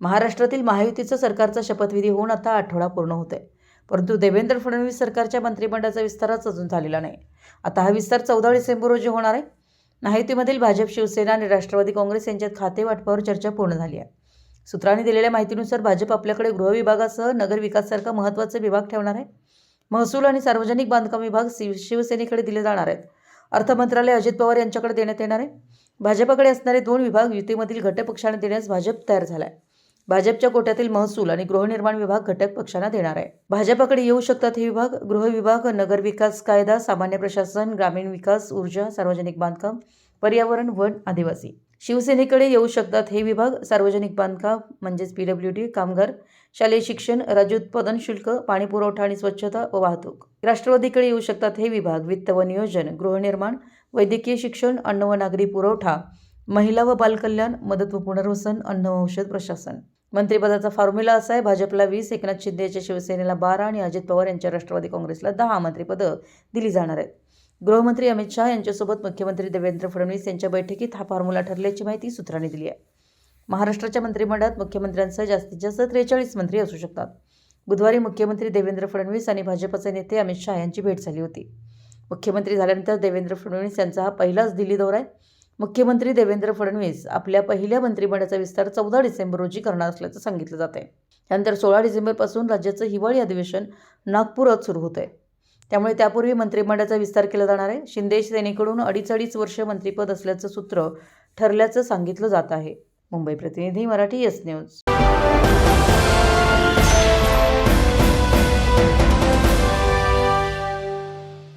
महाराष्ट्रातील महायुतीचं सरकारचा शपथविधी होऊन आता आठवडा पूर्ण होत आहे परंतु देवेंद्र फडणवीस सरकारच्या मंत्रिमंडळाचा विस्तारच अजून झालेला नाही. आता हा विस्तार चौदा डिसेंबर रोजी होणार आहे. माहितीमधील भाजप शिवसेना आणि राष्ट्रवादी काँग्रेस यांच्यात खाते वाटपावर चर्चा पूर्ण झाली आहे. सूत्रांनी दिलेल्या माहितीनुसार भाजप आपल्याकडे गृहविभागासह नगर विकासासारखा महत्त्वाचे विभाग ठेवणार आहे. महसूल आणि सार्वजनिक बांधकाम विभाग शिव शिवसेनेकडे दिले जाणार आहेत. अर्थ मंत्रालय अजित पवार यांच्याकडे देण्यात येणार आहे. भाजपाकडे असणारे दोन विभाग युतीमधील घटक पक्षांना देण्यास भाजप तयार झाला आहे भाजपच्या कोट्यातील महसूल आणि गृहनिर्माण विभाग घटक पक्षांना देणार आहे. भाजपाकडे येऊ शकतात हे विभाग गृह विभाग नगर विकास कायदा सामान्य प्रशासन ग्रामीण विकास ऊर्जा सार्वजनिक बांधकाम पर्यावरण वन आदिवासी. शिवसेनेकडे येऊ शकतात हे विभाग सार्वजनिक बांधकाम म्हणजेच पी डब्ल्यू डी कामगार शालेय शिक्षण राज्य उत्पादन शुल्क पाणी पुरवठा आणि स्वच्छता व वाहतूक. राष्ट्रवादीकडे येऊ शकतात हे विभाग वित्त व नियोजन गृहनिर्माण वैद्यकीय शिक्षण अन्न व नागरी पुरवठा महिला व बालकल्याण मदत व पुनर्वसन अन्न व औषध प्रशासन. मंत्रिपदाचा फॉर्म्युला असा आहे भाजपला वीस एकनाथ शिंदे यांच्या शिवसेनेला बारा आणि अजित पवार यांच्या राष्ट्रवादी काँग्रेसला दहा मंत्रिपदं दिली जाणार आहेत. गृहमंत्री अमित शहा यांच्यासोबत मुख्यमंत्री देवेंद्र फडणवीस यांच्या बैठकीत हा फॉर्म्युला ठरल्याची माहिती सूत्रांनी दिली आहे. महाराष्ट्राच्या मंत्रिमंडळात मुख्यमंत्र्यांसह जास्तीत जास्त त्रेचाळीस मंत्री असू शकतात. बुधवारी मुख्यमंत्री देवेंद्र फडणवीस आणि भाजपचे नेते अमित शहा यांची भेट झाली होती. मुख्यमंत्री झाल्यानंतर देवेंद्र फडणवीस यांचा हा पहिलाच दिल्ली दौरा आहे. मुख्यमंत्री देवेंद्र फडणवीस आपल्या पहिल्या मंत्रिमंडळाचा विस्तार चौदा डिसेंबर रोजी करणार असल्याचं सांगितलं जात आहे त्यानंतर सोळा डिसेंबरपासून राज्याचं हिवाळी अधिवेशन नागपुरात सुरू होतं आहे त्यामुळे त्यापूर्वी मंत्रिमंडळाचा विस्तार केला जाणार आहे. शिंदे सेनेकडून अडीच अडीच वर्ष मंत्रिपद असल्याचं सूत्र ठरल्याचं सांगितलं जात आहे. मुंबई प्रतिनिधी मराठी येस न्यूज.